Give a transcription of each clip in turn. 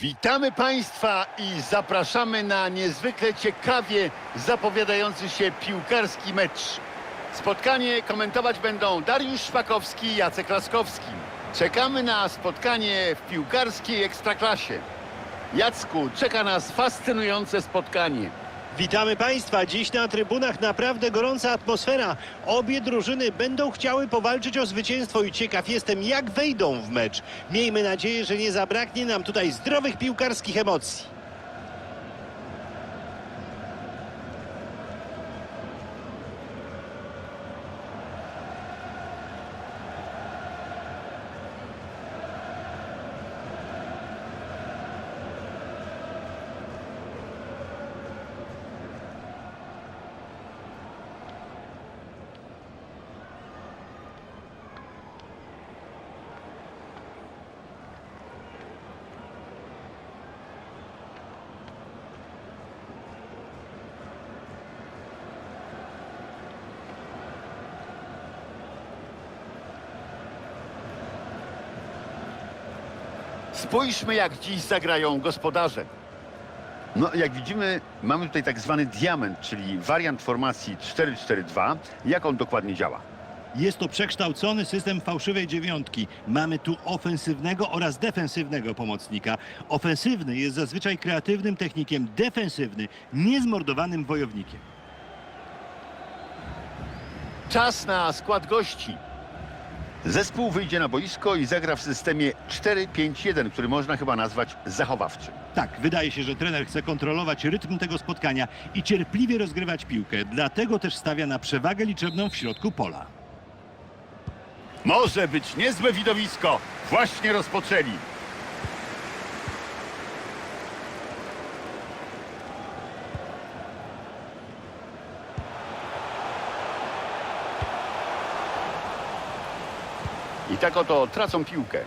Witamy Państwa i zapraszamy na niezwykle ciekawie zapowiadający się piłkarski mecz. Spotkanie komentować będą Dariusz Szpakowski i Jacek Laskowski. Czekamy na spotkanie w piłkarskiej ekstraklasie. Jacku, czeka nas fascynujące spotkanie. Witamy Państwa. Dziś na trybunach naprawdę gorąca atmosfera. Obie drużyny będą chciały powalczyć o zwycięstwo i ciekaw jestem, jak wejdą w mecz. Miejmy nadzieję, że nie zabraknie nam tutaj zdrowych piłkarskich emocji. Spójrzmy, jak dziś zagrają gospodarze. No, jak widzimy, mamy tutaj tak zwany diament, czyli wariant formacji 4-4-2. Jak on dokładnie działa? Jest to przekształcony system fałszywej dziewiątki. Mamy tu ofensywnego oraz defensywnego pomocnika. Ofensywny jest zazwyczaj kreatywnym technikiem, defensywny niezmordowanym wojownikiem. Czas na skład gości. Zespół wyjdzie na boisko i zagra w systemie 4-5-1, który można chyba nazwać zachowawczym. Tak, wydaje się, że trener chce kontrolować rytm tego spotkania i cierpliwie rozgrywać piłkę. Dlatego też stawia na przewagę liczebną w środku pola. Może być niezłe widowisko. Właśnie rozpoczęli. Tak oto tracą piłkę.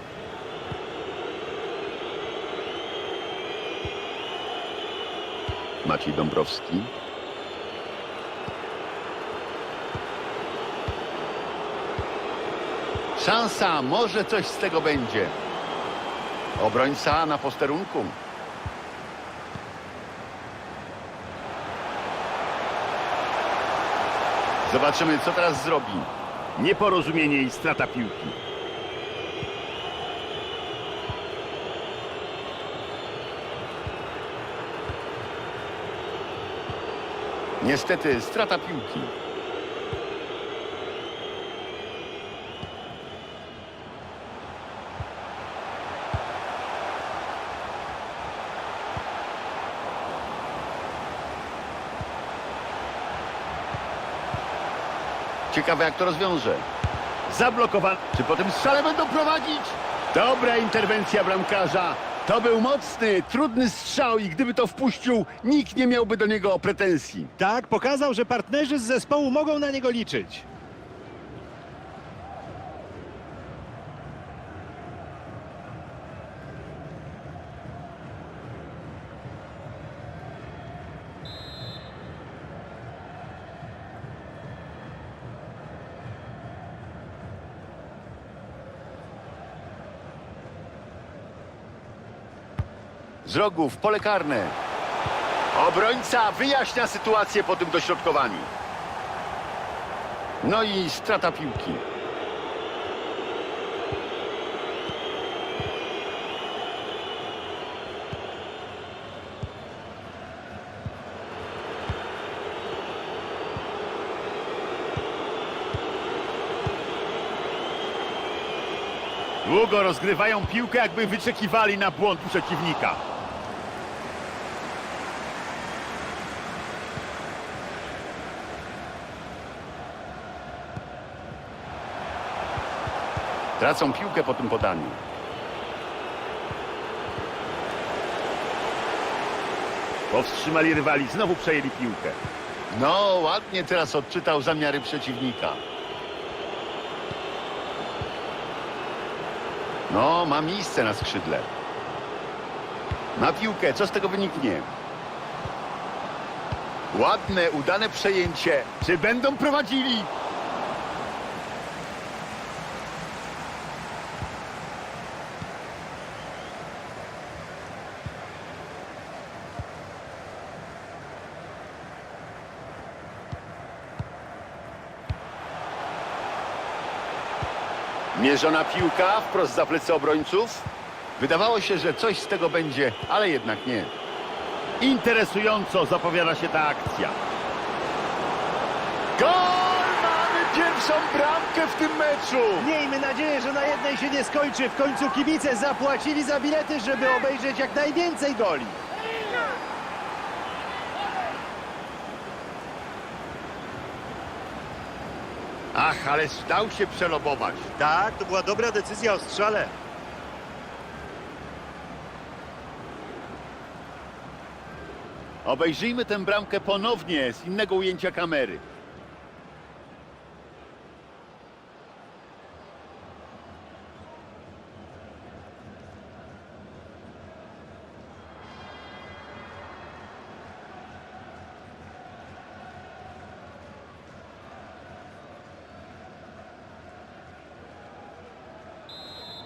Maciej Dąbrowski. Szansa, może coś z tego będzie. Obrońca na posterunku. Zobaczymy, co teraz zrobi. Nieporozumienie i strata piłki. Niestety, strata piłki. Ciekawe jak to rozwiąże. Zablokowany. Czy po tym strzale będą prowadzić? Dobra interwencja bramkarza. To był mocny, trudny strzał i gdyby to wpuścił, nikt nie miałby do niego pretensji. Tak, pokazał, że partnerzy z zespołu mogą na niego liczyć. Z rogu w pole karne. Obrońca wyjaśnia sytuację po tym dośrodkowaniu. No i strata piłki. Długo rozgrywają piłkę, jakby wyczekiwali na błąd przeciwnika. Tracą piłkę po tym podaniu. Powstrzymali rywali, znowu przejęli piłkę. No, ładnie teraz odczytał zamiary przeciwnika. No, ma miejsce na skrzydle. Na piłkę, co z tego wyniknie? Ładne, udane przejęcie. Czy będą prowadzili? Mierzona piłka wprost za plecy obrońców. Wydawało się, że coś z tego będzie, ale jednak nie. Interesująco zapowiada się ta akcja. Gol! Mamy pierwszą bramkę w tym meczu! Miejmy nadzieję, że na jednej się nie skończy. W końcu kibice zapłacili za bilety, żeby obejrzeć jak najwięcej goli. Ach, ale dał się przelobować. Tak, to była dobra decyzja o strzale. Obejrzyjmy tę bramkę ponownie z innego ujęcia kamery.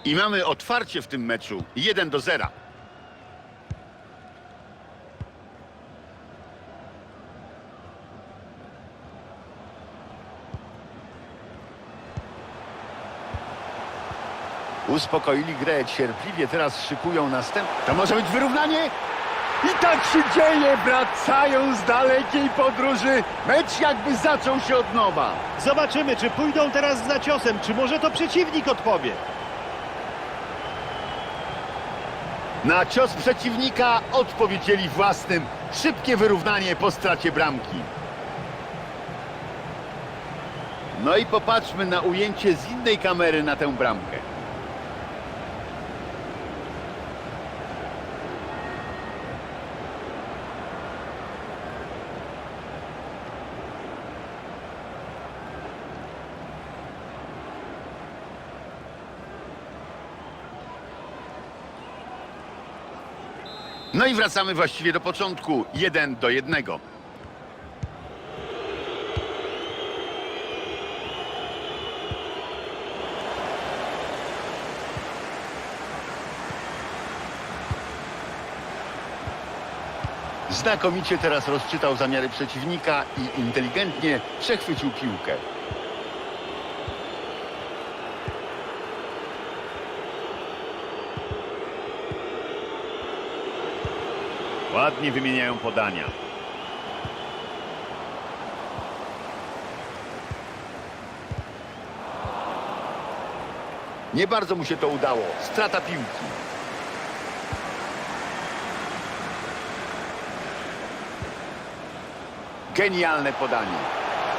I mamy otwarcie w tym meczu 1 do 0. Uspokoili grę cierpliwie, teraz szykują następne. To może być wyrównanie? I tak się dzieje, wracają z dalekiej podróży. Mecz jakby zaczął się od nowa. Zobaczymy, czy pójdą teraz za ciosem, czy może to przeciwnik odpowie. Na cios przeciwnika odpowiedzieli własnym. Szybkie wyrównanie po stracie bramki. No i popatrzmy na ujęcie z innej kamery na tę bramkę. No i wracamy właściwie do początku. Jeden do jednego. Znakomicie teraz rozczytał zamiary przeciwnika i inteligentnie przechwycił piłkę. Ładnie wymieniają podania. Nie bardzo mu się to udało. Strata piłki. Genialne podanie.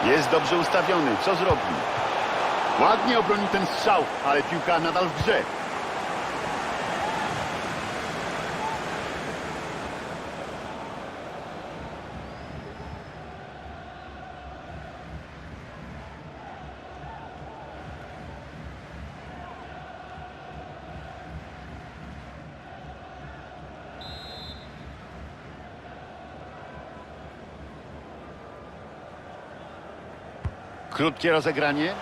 Jest dobrze ustawiony. Co zrobił? Ładnie obronił ten strzał, ale piłka nadal w grze. Krótkie rozegranie.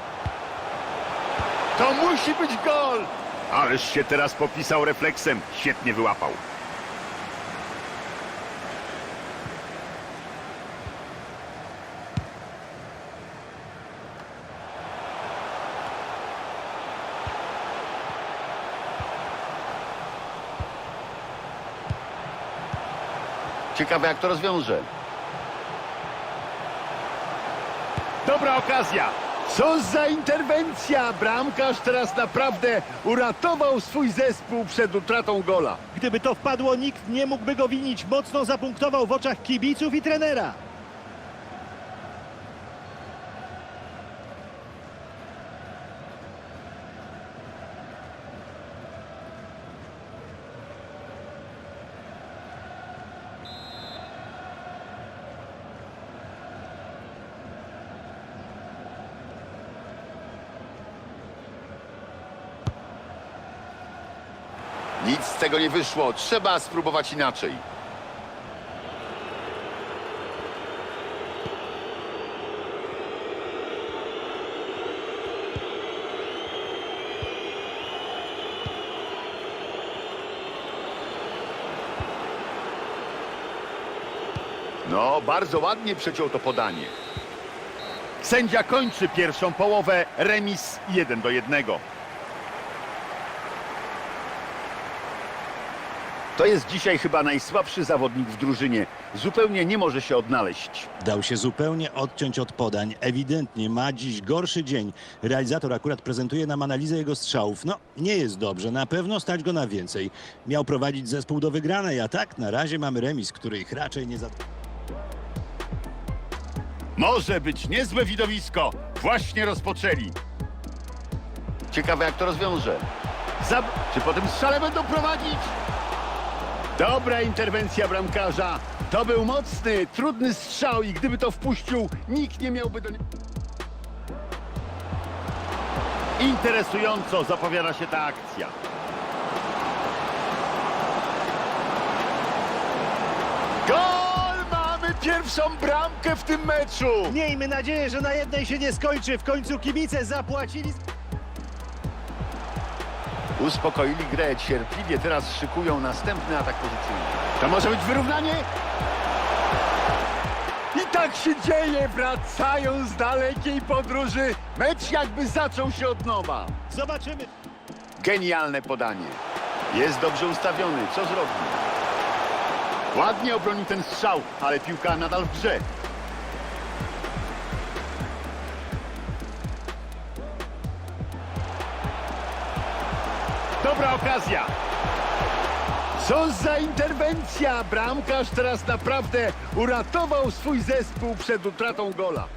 To musi być gol! Ależ się teraz popisał refleksem. Świetnie wyłapał. Ciekawe jak to rozwiąże. Dobra okazja. Co za interwencja! Bramkarz teraz naprawdę uratował swój zespół przed utratą gola. Gdyby to wpadło, nikt nie mógłby go winić. Mocno zapunktował w oczach kibiców i trenera. Nic z tego nie wyszło. Trzeba spróbować inaczej. No, bardzo ładnie przeciął to podanie. Sędzia kończy pierwszą połowę. Remis 1 do 1. To jest dzisiaj chyba najsłabszy zawodnik w drużynie. Zupełnie nie może się odnaleźć. Dał się zupełnie odciąć od podań. Ewidentnie ma dziś gorszy dzień. Realizator akurat prezentuje nam analizę jego strzałów. No, nie jest dobrze. Na pewno stać go na więcej. Miał prowadzić zespół do wygranej, a tak na razie mamy remis, który ich raczej nie zadowoli. Może być niezłe widowisko. Właśnie rozpoczęli. Ciekawe jak to rozwiąże. Zab Czy po tym strzale będą prowadzić? Dobra interwencja bramkarza. To był mocny, trudny strzał i gdyby to wpuścił, nikt nie miałby do niego... Interesująco zapowiada się ta akcja. Gol! Mamy pierwszą bramkę w tym meczu! Miejmy nadzieję, że na jednej się nie skończy. W końcu kibice zapłacili. Uspokoili grę cierpliwie, teraz szykują następny atak pozycyjny. To może być wyrównanie? I tak się dzieje, wracają z dalekiej podróży. Mecz jakby zaczął się od nowa. Zobaczymy. Genialne podanie. Jest dobrze ustawiony, co zrobi? Ładnie obronił ten strzał, ale piłka nadal w grze. Dobra okazja. Co za interwencja! Bramkarz teraz naprawdę uratował swój zespół przed utratą gola.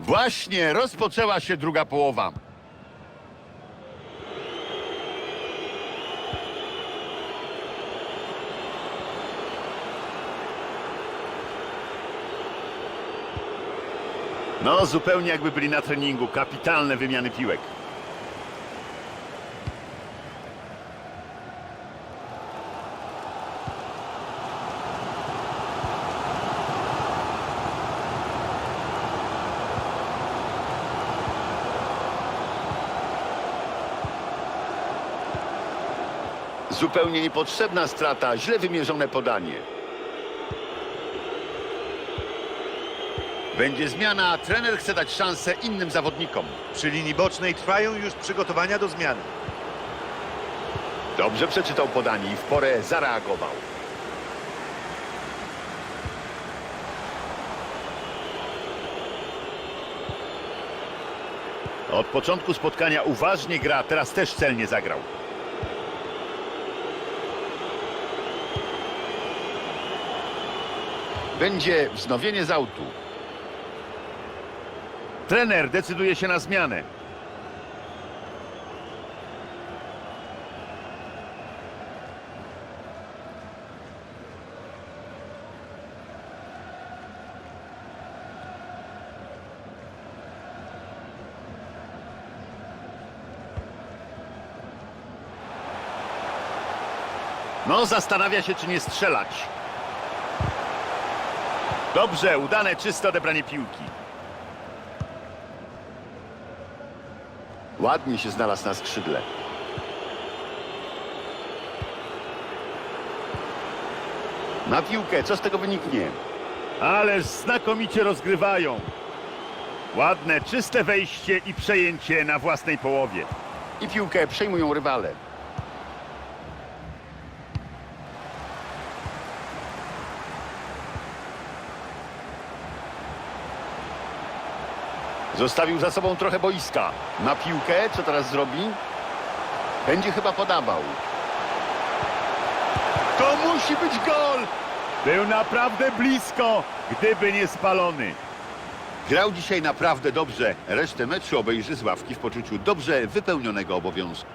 Właśnie rozpoczęła się druga połowa. No, zupełnie jakby byli na treningu. Kapitalne wymiany piłek. Zupełnie niepotrzebna strata, źle wymierzone podanie. Będzie zmiana, trener chce dać szansę innym zawodnikom. przy linii bocznej trwają już przygotowania do zmiany. Dobrze przeczytał podanie i w porę zareagował. Od początku spotkania uważnie gra, teraz też celnie zagrał. Będzie wznowienie z autu. Trener decyduje się na zmianę. No, zastanawia się, czy nie strzelać. Dobrze, udane, czyste odebranie piłki. Ładnie się znalazł na skrzydle. Na piłkę, co z tego wyniknie? Ależ znakomicie rozgrywają. Ładne, czyste wejście i przejęcie na własnej połowie. I piłkę przejmują rywale. Zostawił za sobą trochę boiska. Na piłkę, co teraz zrobi? Będzie chyba podawał. To musi być gol! Był naprawdę blisko, gdyby nie spalony. Grał dzisiaj naprawdę dobrze. Resztę meczu obejrzy z ławki w poczuciu dobrze wypełnionego obowiązku.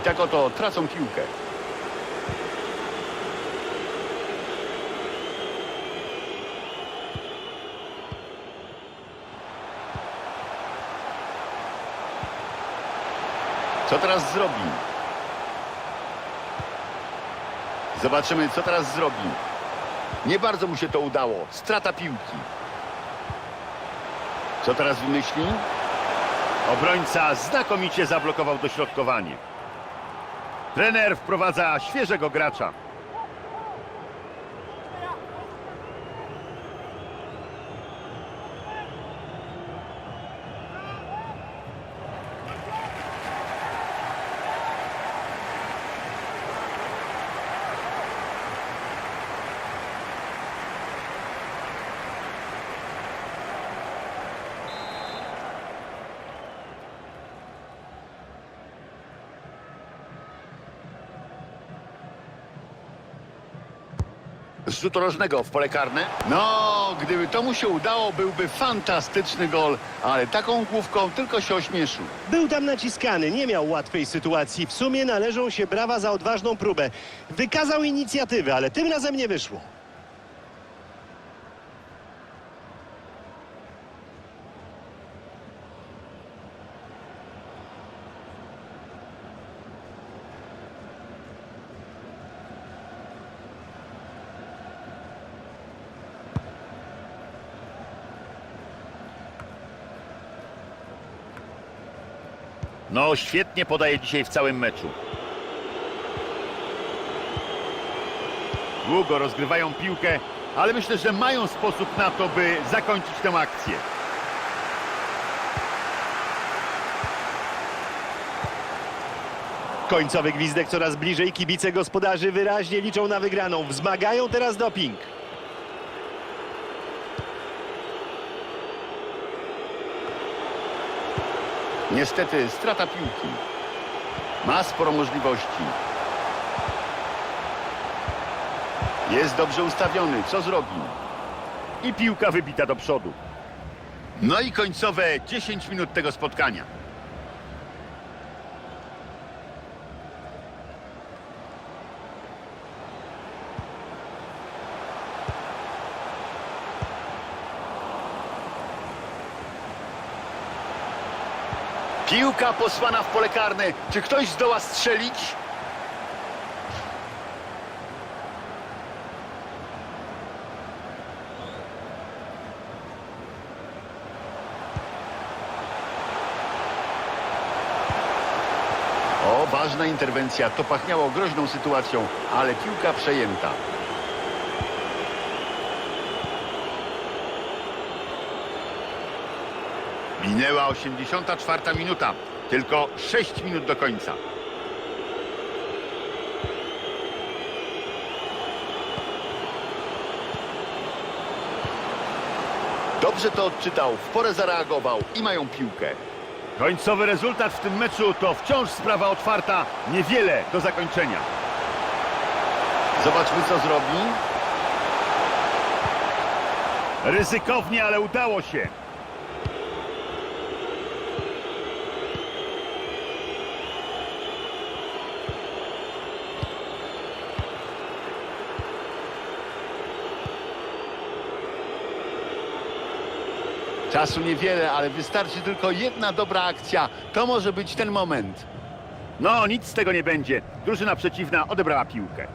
Tak oto tracą piłkę. Co teraz zrobi? Zobaczymy, co teraz zrobi. Nie bardzo mu się to udało. Strata piłki. Co teraz wymyśli? Obrońca znakomicie zablokował dośrodkowanie. Trener wprowadza świeżego gracza. Rzutu rożnego w pole karne. No, gdyby to mu się udało, byłby fantastyczny gol, ale taką główką tylko się ośmieszył. Był tam naciskany, nie miał łatwej sytuacji. W sumie należą się brawa za odważną próbę. Wykazał inicjatywę, ale tym razem nie wyszło. No, świetnie podaje dzisiaj w całym meczu. Długo rozgrywają piłkę, ale myślę, że mają sposób na to, by zakończyć tę akcję. Końcowy gwizdek coraz bliżej. Kibice gospodarzy wyraźnie liczą na wygraną. Wzmagają teraz doping. Niestety strata piłki. Ma sporo możliwości. Jest dobrze ustawiony. Co zrobi? I piłka wybita do przodu. No i końcowe 10 minut tego spotkania. Piłka posłana w pole karne. Czy ktoś zdoła strzelić? O, ważna interwencja. To pachniało groźną sytuacją, ale piłka przejęta. Minęła 84 minuta. Tylko 6 minut do końca. Dobrze to odczytał, w porę zareagował i mają piłkę. Końcowy rezultat w tym meczu to wciąż sprawa otwarta. Niewiele do zakończenia. Zobaczmy co zrobi. Ryzykownie, ale udało się. Czasu niewiele, ale wystarczy tylko jedna dobra akcja. To może być ten moment. No, nic z tego nie będzie. Drużyna przeciwna odebrała piłkę.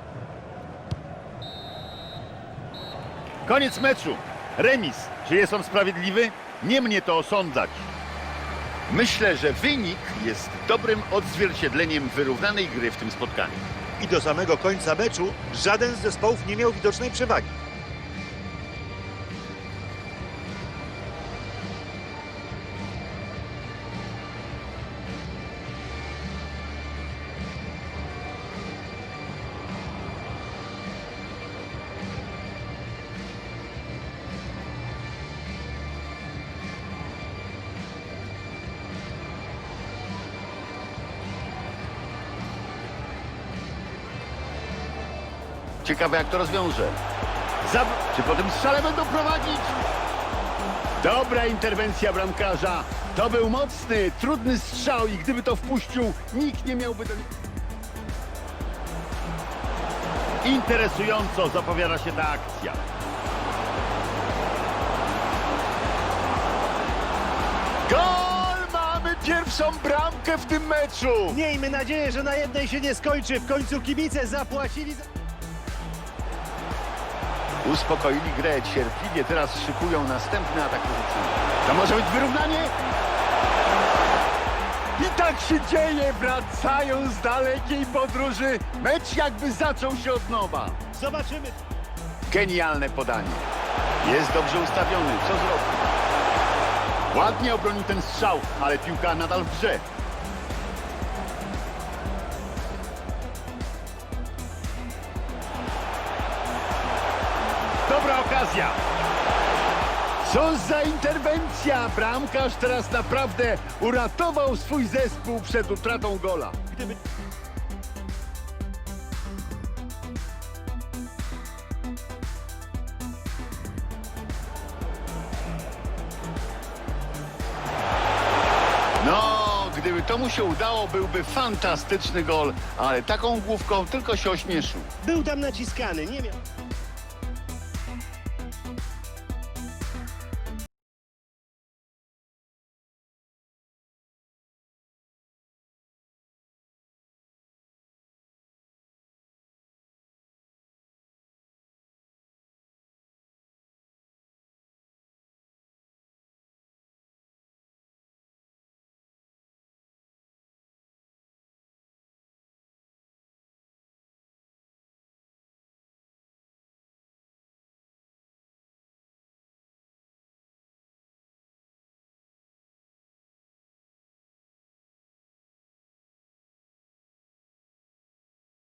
Koniec meczu. Remis. Czy jest on sprawiedliwy? Nie mnie to osądzać. Myślę, że wynik jest dobrym odzwierciedleniem wyrównanej gry w tym spotkaniu. I do samego końca meczu żaden z zespołów nie miał widocznej przewagi. Ciekawe jak to rozwiąże. Czy po tym strzale będą prowadzić? Dobra interwencja bramkarza. To był mocny, trudny strzał i gdyby to wpuścił, nikt nie miałby do... Interesująco zapowiada się ta akcja. Gol! Mamy pierwszą bramkę w tym meczu! Miejmy nadzieję, że na jednej się nie skończy. W końcu kibice zapłacili za... Uspokoili grę cierpliwie, teraz szykują następny atak pozycyjny. To może być wyrównanie? I tak się dzieje, wracają z dalekiej podróży. Mecz jakby zaczął się od nowa. Zobaczymy. Genialne podanie. Jest dobrze ustawiony. Co zrobi? Ładnie obronił ten strzał, ale piłka nadal w grze. Co za interwencja! Bramkarz teraz naprawdę uratował swój zespół przed utratą gola. Gdyby... No, gdyby to mu się udało, byłby fantastyczny gol, ale taką główką tylko się ośmieszył. Był tam naciskany, nie miał...